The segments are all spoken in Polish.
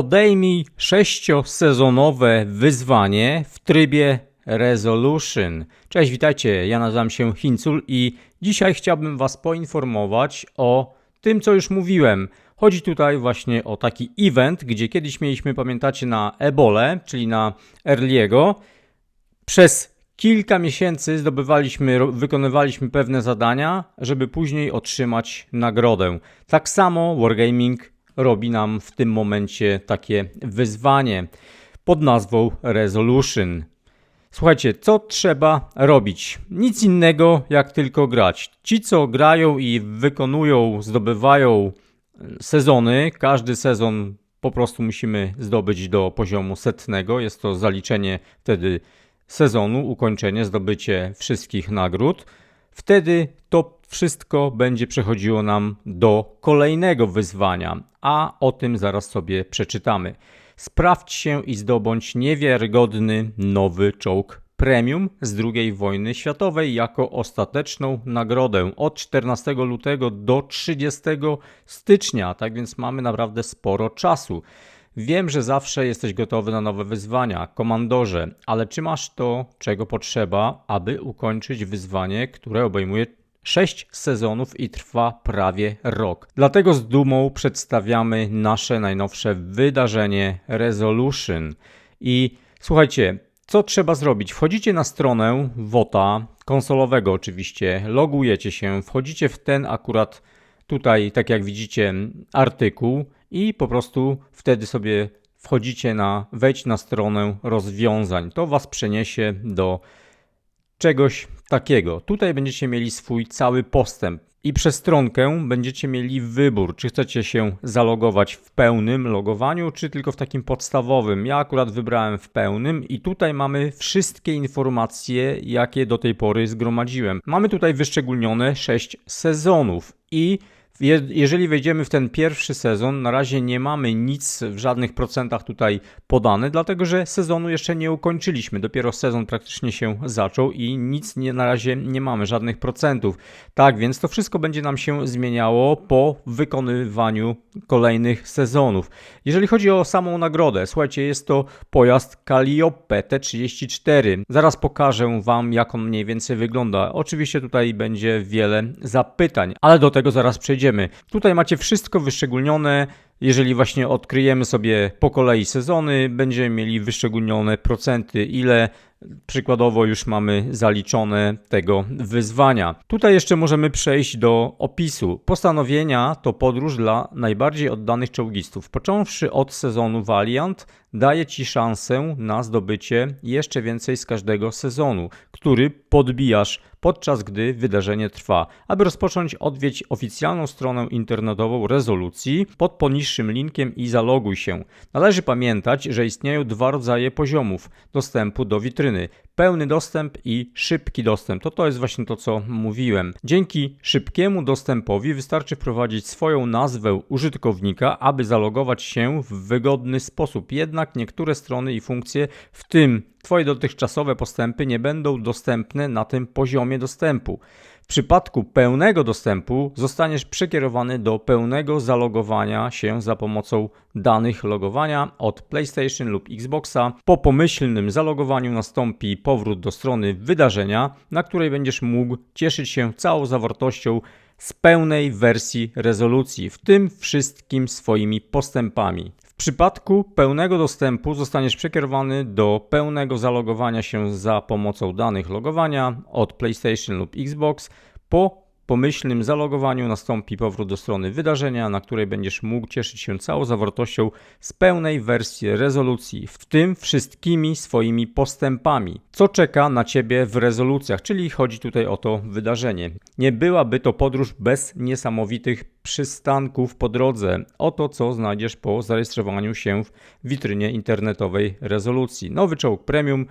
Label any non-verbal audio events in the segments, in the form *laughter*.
Podejmij sześciosezonowe wyzwanie w trybie Resolution. Cześć, witajcie. Ja nazywam się Hincul i dzisiaj chciałbym Was poinformować o tym, co już mówiłem. Chodzi tutaj właśnie o taki event, gdzie kiedyś mieliśmy, pamiętacie, na Ebole, czyli na Earliego. Przez kilka miesięcy zdobywaliśmy, wykonywaliśmy pewne zadania, żeby później otrzymać nagrodę. Tak samo Wargaming robi nam w tym momencie takie wyzwanie pod nazwą Resolution. Słuchajcie, co trzeba robić? Nic innego jak tylko grać. Ci, co grają i wykonują, zdobywają sezony, każdy sezon po prostu musimy zdobyć do poziomu setnego. Jest to zaliczenie wtedy sezonu, ukończenie, zdobycie wszystkich nagród. Wtedy to wszystko będzie przechodziło nam do kolejnego wyzwania, a o tym zaraz sobie przeczytamy. Sprawdź się i zdobądź niewiarygodny nowy czołg premium z II wojny światowej jako ostateczną nagrodę od 14 lutego do 30 stycznia, tak więc mamy naprawdę sporo czasu. Wiem, że zawsze jesteś gotowy na nowe wyzwania, komandorze, ale czy masz to, czego potrzeba, aby ukończyć wyzwanie, które obejmuje 6 sezonów i trwa prawie rok? Dlatego z dumą przedstawiamy nasze najnowsze wydarzenie Resolution. I słuchajcie, co trzeba zrobić? Wchodzicie na stronę WOTA, konsolowego oczywiście, logujecie się, wchodzicie w ten akurat tutaj, tak jak widzicie, artykuł i po prostu wtedy sobie wchodzicie na, wejdź na stronę rozwiązań. To Was przeniesie do czegoś takiego. Tutaj będziecie mieli swój cały postęp i przez stronkę będziecie mieli wybór, czy chcecie się zalogować w pełnym logowaniu, czy tylko w takim podstawowym. Ja akurat wybrałem w pełnym i tutaj mamy wszystkie informacje, jakie do tej pory zgromadziłem. Mamy tutaj wyszczególnione 6 sezonów i je- jeżeli wejdziemy w ten pierwszy sezon, na razie nie mamy nic w żadnych procentach tutaj podane, dlatego że sezonu jeszcze nie ukończyliśmy. Dopiero sezon praktycznie się zaczął i nic nie, na razie nie mamy, żadnych procentów. Tak więc to wszystko będzie nam się zmieniało po wykonywaniu kolejnych sezonów. Jeżeli chodzi o samą nagrodę, słuchajcie, jest to pojazd Calliope T34. Zaraz pokażę Wam, jak on mniej więcej wygląda. Oczywiście tutaj będzie wiele zapytań, ale do tego zaraz przejdziemy. Tutaj macie wszystko wyszczególnione. Jeżeli właśnie odkryjemy sobie po kolei sezony, będziemy mieli wyszczególnione procenty, ile przykładowo już mamy zaliczone tego wyzwania. Tutaj jeszcze możemy przejść do opisu. Postanowienia to podróż dla najbardziej oddanych czołgistów. Począwszy od sezonu Valiant, daje Ci szansę na zdobycie jeszcze więcej z każdego sezonu, który podbijasz podczas gdy wydarzenie trwa. Aby rozpocząć, odwiedź oficjalną stronę internetową rezolucji pod poniższym linkiem i zaloguj się. Należy pamiętać, że istnieją dwa rodzaje poziomów dostępu do witryny. Pełny dostęp i szybki dostęp. To to jest właśnie to, co mówiłem. Dzięki szybkiemu dostępowi wystarczy wprowadzić swoją nazwę użytkownika, aby zalogować się w wygodny sposób. Jednak niektóre strony i funkcje, w tym Twoje dotychczasowe postępy, nie będą dostępne na tym poziomie dostępu. W przypadku pełnego dostępu zostaniesz przekierowany do pełnego zalogowania się za pomocą danych logowania od PlayStation lub Xboxa. Po pomyślnym zalogowaniu nastąpi powrót do strony wydarzenia, na której będziesz mógł cieszyć się całą zawartością z pełnej wersji rezolucji, w tym wszystkim swoimi postępami. W przypadku pełnego dostępu zostaniesz przekierowany do pełnego zalogowania się za pomocą danych logowania od PlayStation lub Xbox. Po pomyślnym zalogowaniu nastąpi powrót do strony wydarzenia, na której będziesz mógł cieszyć się całą zawartością z pełnej wersji rezolucji, w tym wszystkimi swoimi postępami. Co czeka na Ciebie w rezolucjach, czyli chodzi tutaj o to wydarzenie. Nie byłaby to podróż bez niesamowitych przystanków po drodze. Oto co znajdziesz po zarejestrowaniu się w witrynie internetowej rezolucji. Nowy czołg premium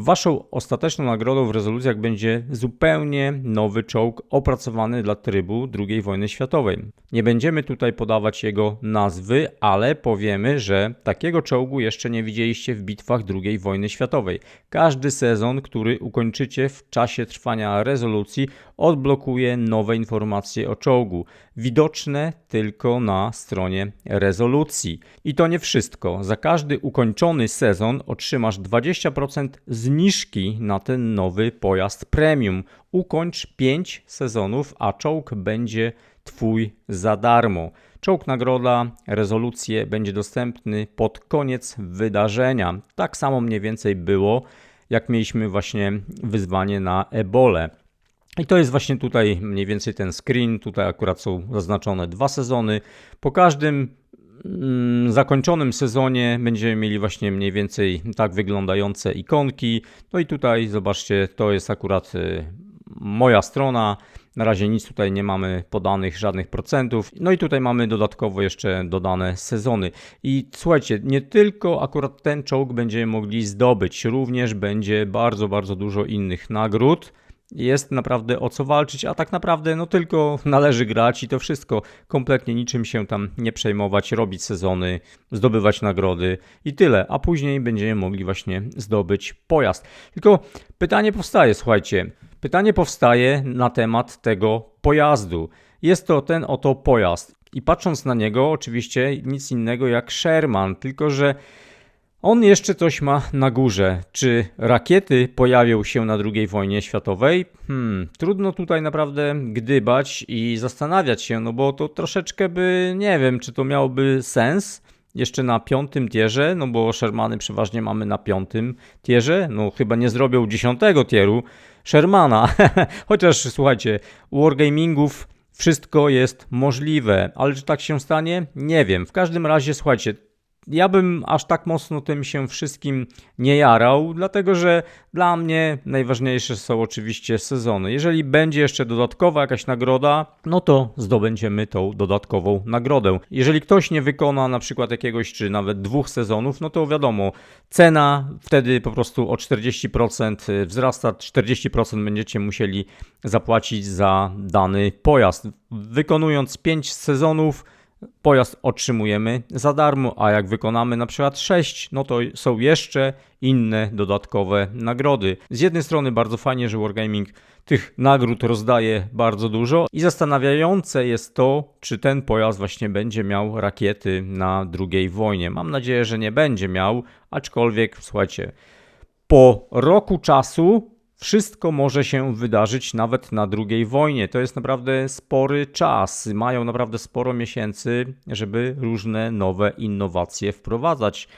Waszą ostateczną nagrodą w rezolucjach będzie zupełnie nowy czołg opracowany dla trybu II wojny światowej. Nie będziemy tutaj podawać jego nazwy, ale powiemy, że takiego czołgu jeszcze nie widzieliście w bitwach II wojny światowej. Każdy sezon, który ukończycie w czasie trwania rezolucji, odblokuje nowe informacje o czołgu, widoczne tylko na stronie rezolucji. I to nie wszystko. Za każdy ukończony sezon otrzymasz 20% zniżki na ten nowy pojazd premium. Ukończ 5 sezonów, a czołg będzie Twój za darmo. Czołg nagroda, rezolucje będzie dostępny pod koniec wydarzenia. Tak samo mniej więcej było, jak mieliśmy właśnie wyzwanie na ebole. I to jest właśnie tutaj mniej więcej ten screen. Tutaj akurat są zaznaczone dwa sezony. Po każdym mm, zakończonym sezonie będziemy mieli właśnie mniej więcej tak wyglądające ikonki. No i tutaj zobaczcie, to jest akurat y, moja strona. Na razie nic tutaj nie mamy podanych, żadnych procentów. No i tutaj mamy dodatkowo jeszcze dodane sezony. I słuchajcie, nie tylko akurat ten czołg będziemy mogli zdobyć, również będzie bardzo, bardzo dużo innych nagród. Jest naprawdę o co walczyć, a tak naprawdę no tylko należy grać i to wszystko. Kompletnie niczym się tam nie przejmować, robić sezony, zdobywać nagrody i tyle. A później będziemy mogli właśnie zdobyć pojazd. Tylko pytanie powstaje, słuchajcie. Pytanie powstaje na temat tego pojazdu. Jest to ten oto pojazd. I patrząc na niego, oczywiście nic innego jak Sherman, tylko że on jeszcze coś ma na górze. Czy rakiety pojawią się na II wojnie światowej? Hmm, trudno tutaj naprawdę gdybać i zastanawiać się, no bo to troszeczkę by, nie wiem, czy to miałoby sens jeszcze na piątym tierze, no bo Shermany przeważnie mamy na piątym tierze, no chyba nie zrobią dziesiątego tieru Shermana, *laughs* chociaż słuchajcie, u Wargamingów wszystko jest możliwe, ale czy tak się stanie? Nie wiem. W każdym razie, słuchajcie, ja bym aż tak mocno tym się wszystkim nie jarał, dlatego że dla mnie najważniejsze są oczywiście sezony. Jeżeli będzie jeszcze dodatkowa jakaś nagroda, no to zdobędziemy tą dodatkową nagrodę. Jeżeli ktoś nie wykona na przykład jakiegoś czy nawet dwóch sezonów, no to wiadomo, cena wtedy po prostu o 40% wzrasta, 40% będziecie musieli zapłacić za dany pojazd. Wykonując 5 sezonów, pojazd otrzymujemy za darmo, a jak wykonamy na przykład 6, no to są jeszcze inne dodatkowe nagrody. Z jednej strony bardzo fajnie, że Wargaming tych nagród rozdaje bardzo dużo i zastanawiające jest to, czy ten pojazd właśnie będzie miał rakiety na drugiej wojnie. Mam nadzieję, że nie będzie miał, aczkolwiek słuchajcie, po roku czasu wszystko może się wydarzyć nawet na drugiej wojnie. To jest naprawdę spory czas. Mają naprawdę sporo miesięcy, żeby różne nowe innowacje wprowadzać.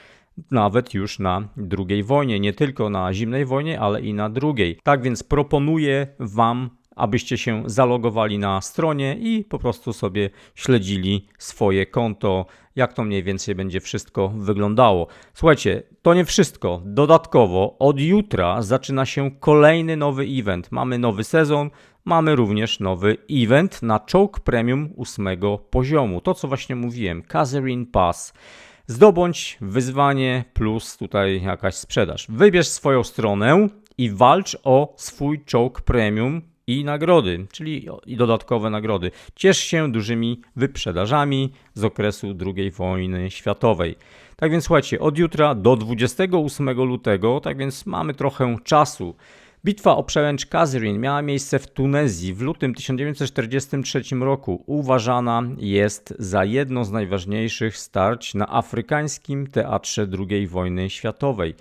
Nawet już na drugiej wojnie, nie tylko na zimnej wojnie, ale i na drugiej. Tak więc proponuję Wam abyście się zalogowali na stronie i po prostu sobie śledzili swoje konto, jak to mniej więcej będzie wszystko wyglądało. Słuchajcie, to nie wszystko. Dodatkowo od jutra zaczyna się kolejny nowy event. Mamy nowy sezon, mamy również nowy event na czołg premium ósmego poziomu. To co właśnie mówiłem, Kazerin Pass. Zdobądź wyzwanie plus tutaj jakaś sprzedaż. Wybierz swoją stronę i walcz o swój czołg premium i nagrody, czyli i dodatkowe nagrody. Ciesz się dużymi wyprzedażami z okresu II wojny światowej. Tak więc słuchajcie, od jutra do 28 lutego, tak więc mamy trochę czasu. Bitwa o przełęcz Kazyrin miała miejsce w Tunezji w lutym 1943 roku. Uważana jest za jedno z najważniejszych starć na afrykańskim teatrze II wojny światowej.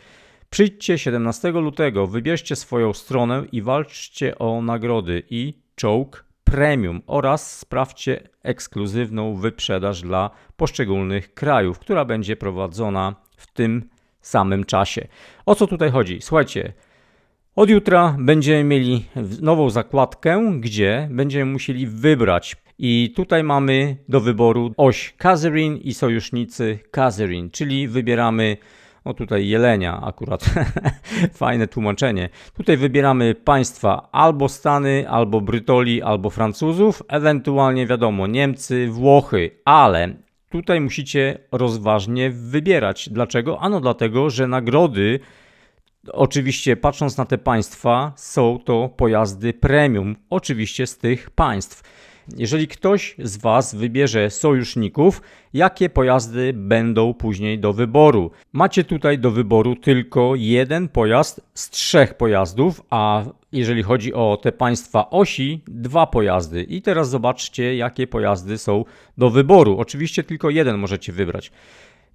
Przyjdźcie 17 lutego, wybierzcie swoją stronę i walczcie o nagrody i czołg premium oraz sprawdźcie ekskluzywną wyprzedaż dla poszczególnych krajów, która będzie prowadzona w tym samym czasie. O co tutaj chodzi? Słuchajcie, od jutra będziemy mieli nową zakładkę, gdzie będziemy musieli wybrać. I tutaj mamy do wyboru oś Kazerin i sojusznicy Kazerin, czyli wybieramy o tutaj jelenia akurat. *laughs* Fajne tłumaczenie. Tutaj wybieramy państwa albo Stany, albo Brytoli, albo Francuzów, ewentualnie wiadomo Niemcy, Włochy, ale tutaj musicie rozważnie wybierać. Dlaczego? Ano dlatego, że nagrody Oczywiście, patrząc na te państwa, są to pojazdy premium, oczywiście z tych państw. Jeżeli ktoś z Was wybierze sojuszników, jakie pojazdy będą później do wyboru? Macie tutaj do wyboru tylko jeden pojazd z trzech pojazdów, a jeżeli chodzi o te państwa osi, dwa pojazdy. I teraz zobaczcie, jakie pojazdy są do wyboru. Oczywiście tylko jeden możecie wybrać.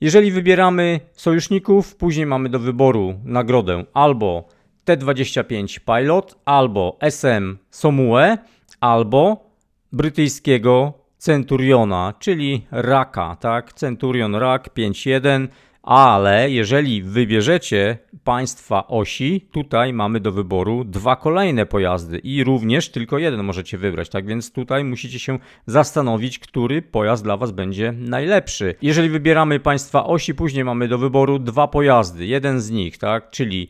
Jeżeli wybieramy sojuszników, później mamy do wyboru nagrodę albo T-25 Pilot, albo SM Somue, albo brytyjskiego Centuriona, czyli Raka, tak? Centurion Rak 5.1, ale jeżeli wybierzecie państwa osi, tutaj mamy do wyboru dwa kolejne pojazdy i również tylko jeden możecie wybrać, tak więc tutaj musicie się zastanowić, który pojazd dla Was będzie najlepszy. Jeżeli wybieramy państwa osi, później mamy do wyboru dwa pojazdy, jeden z nich, tak? Czyli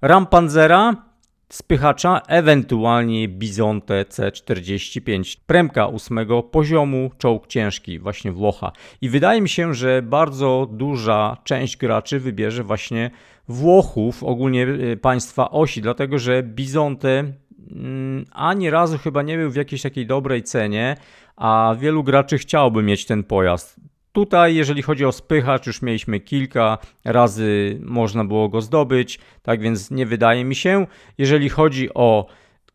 Ram Panzera spychacza, ewentualnie Bizonte C45. Premka ósmego poziomu, czołg ciężki, właśnie Włocha. I wydaje mi się, że bardzo duża część graczy wybierze właśnie Włochów, ogólnie y, państwa osi, dlatego że Bizonte mm, ani razu chyba nie był w jakiejś takiej dobrej cenie, a wielu graczy chciałoby mieć ten pojazd. Tutaj, jeżeli chodzi o spychacz, już mieliśmy kilka razy można było go zdobyć, tak więc nie wydaje mi się. Jeżeli chodzi o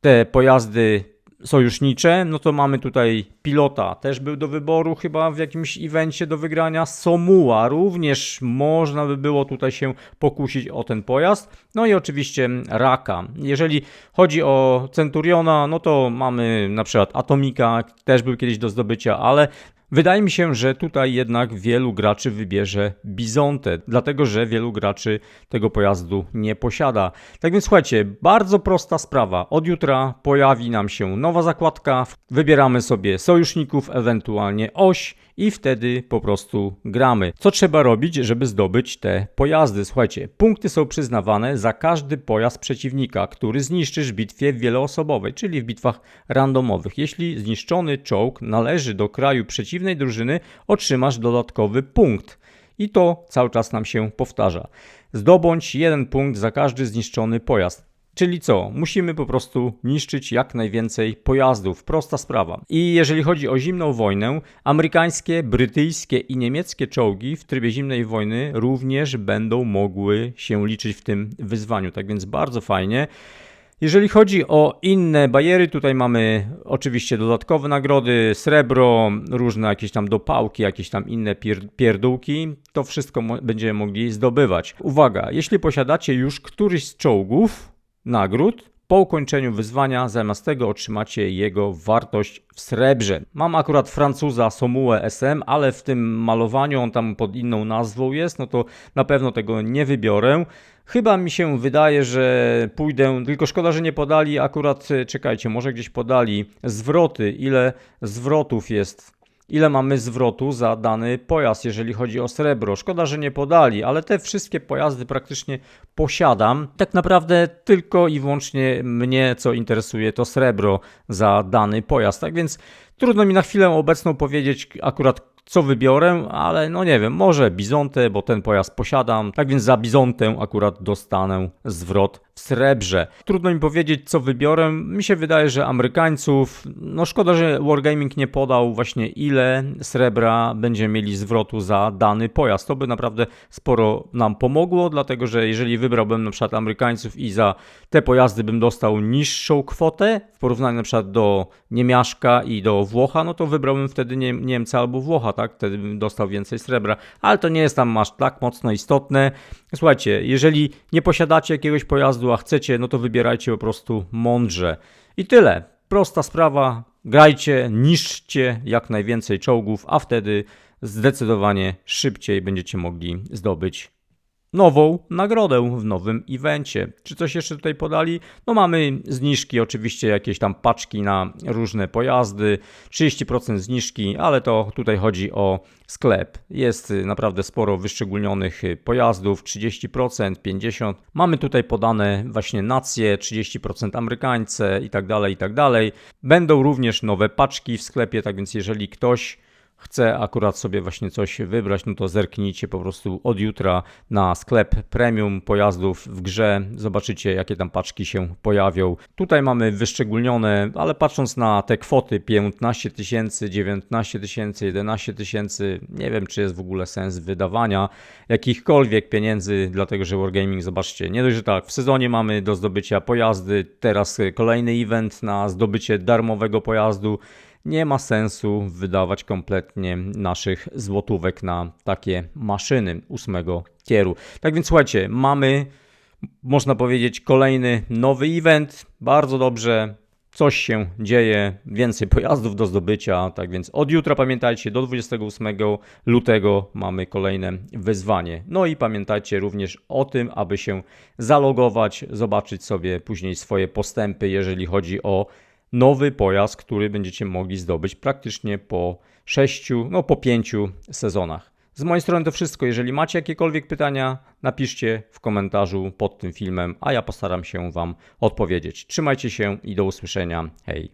te pojazdy sojusznicze, no to mamy tutaj pilota, też był do wyboru chyba w jakimś evencie do wygrania. Somuła również można by było tutaj się pokusić o ten pojazd. No i oczywiście Raka. Jeżeli chodzi o Centuriona, no to mamy na przykład Atomika, też był kiedyś do zdobycia, ale Wydaje mi się, że tutaj jednak wielu graczy wybierze Bizontę, dlatego że wielu graczy tego pojazdu nie posiada. Tak więc słuchajcie, bardzo prosta sprawa. Od jutra pojawi nam się nowa zakładka, wybieramy sobie sojuszników, ewentualnie oś i wtedy po prostu gramy. Co trzeba robić, żeby zdobyć te pojazdy? Słuchajcie, punkty są przyznawane za każdy pojazd przeciwnika, który zniszczysz w bitwie wieloosobowej, czyli w bitwach randomowych. Jeśli zniszczony czołg należy do kraju przeciwnej drużyny, otrzymasz dodatkowy punkt. I to cały czas nam się powtarza. Zdobądź jeden punkt za każdy zniszczony pojazd. Czyli co? Musimy po prostu niszczyć jak najwięcej pojazdów. Prosta sprawa. I jeżeli chodzi o zimną wojnę, amerykańskie, brytyjskie i niemieckie czołgi w trybie zimnej wojny również będą mogły się liczyć w tym wyzwaniu. Tak więc bardzo fajnie. Jeżeli chodzi o inne bariery, tutaj mamy oczywiście dodatkowe nagrody, srebro, różne jakieś tam dopałki, jakieś tam inne pier pierdółki. To wszystko będziemy mogli zdobywać. Uwaga, jeśli posiadacie już któryś z czołgów, nagród. Po ukończeniu wyzwania zamiast tego otrzymacie jego wartość w srebrze. Mam akurat Francuza Somue SM, ale w tym malowaniu on tam pod inną nazwą jest, no to na pewno tego nie wybiorę. Chyba mi się wydaje, że pójdę, tylko szkoda, że nie podali akurat, czekajcie, może gdzieś podali zwroty, ile zwrotów jest ile mamy zwrotu za dany pojazd, jeżeli chodzi o srebro. Szkoda, że nie podali, ale te wszystkie pojazdy praktycznie posiadam. Tak naprawdę tylko i wyłącznie mnie, co interesuje, to srebro za dany pojazd. Tak więc trudno mi na chwilę obecną powiedzieć akurat co wybiorę, ale no nie wiem, może Bizontę, bo ten pojazd posiadam, tak więc za Bizontę akurat dostanę zwrot srebrze. Trudno mi powiedzieć, co wybiorę. Mi się wydaje, że Amerykańców, no szkoda, że Wargaming nie podał właśnie ile srebra będziemy mieli zwrotu za dany pojazd. To by naprawdę sporo nam pomogło, dlatego że jeżeli wybrałbym na przykład Amerykańców i za te pojazdy bym dostał niższą kwotę w porównaniu na przykład do Niemiaszka i do Włocha, no to wybrałbym wtedy Niemca albo Włocha, tak? Wtedy bym dostał więcej srebra, ale to nie jest tam aż tak mocno istotne. Słuchajcie, jeżeli nie posiadacie jakiegoś pojazdu, a chcecie, no to wybierajcie po prostu mądrze. I tyle. Prosta sprawa. Grajcie, niszczcie jak najwięcej czołgów, a wtedy zdecydowanie szybciej będziecie mogli zdobyć nową nagrodę w nowym evencie. Czy coś jeszcze tutaj podali? No mamy zniżki, oczywiście jakieś tam paczki na różne pojazdy, 30% zniżki, ale to tutaj chodzi o sklep. Jest naprawdę sporo wyszczególnionych pojazdów, 30%, 50%. Mamy tutaj podane właśnie nacje, 30% Amerykańce i tak dalej, i tak dalej. Będą również nowe paczki w sklepie, tak więc jeżeli ktoś chce akurat sobie właśnie coś wybrać, no to zerknijcie po prostu od jutra na sklep premium pojazdów w grze. Zobaczycie, jakie tam paczki się pojawią. Tutaj mamy wyszczególnione, ale patrząc na te kwoty 15 tysięcy, 19 tysięcy, 11 tysięcy, nie wiem, czy jest w ogóle sens wydawania jakichkolwiek pieniędzy, dlatego że Wargaming, zobaczcie, nie dość, że tak, w sezonie mamy do zdobycia pojazdy, teraz kolejny event na zdobycie darmowego pojazdu nie ma sensu wydawać kompletnie naszych złotówek na takie maszyny ósmego tieru. Tak więc słuchajcie, mamy, można powiedzieć, kolejny nowy event. Bardzo dobrze, coś się dzieje, więcej pojazdów do zdobycia. Tak więc od jutra pamiętajcie, do 28 lutego mamy kolejne wyzwanie. No i pamiętajcie również o tym, aby się zalogować, zobaczyć sobie później swoje postępy, jeżeli chodzi o nowy pojazd, który będziecie mogli zdobyć praktycznie po 6, no po 5 sezonach. Z mojej strony to wszystko. Jeżeli macie jakiekolwiek pytania, napiszcie w komentarzu pod tym filmem, a ja postaram się Wam odpowiedzieć. Trzymajcie się i do usłyszenia. Hej.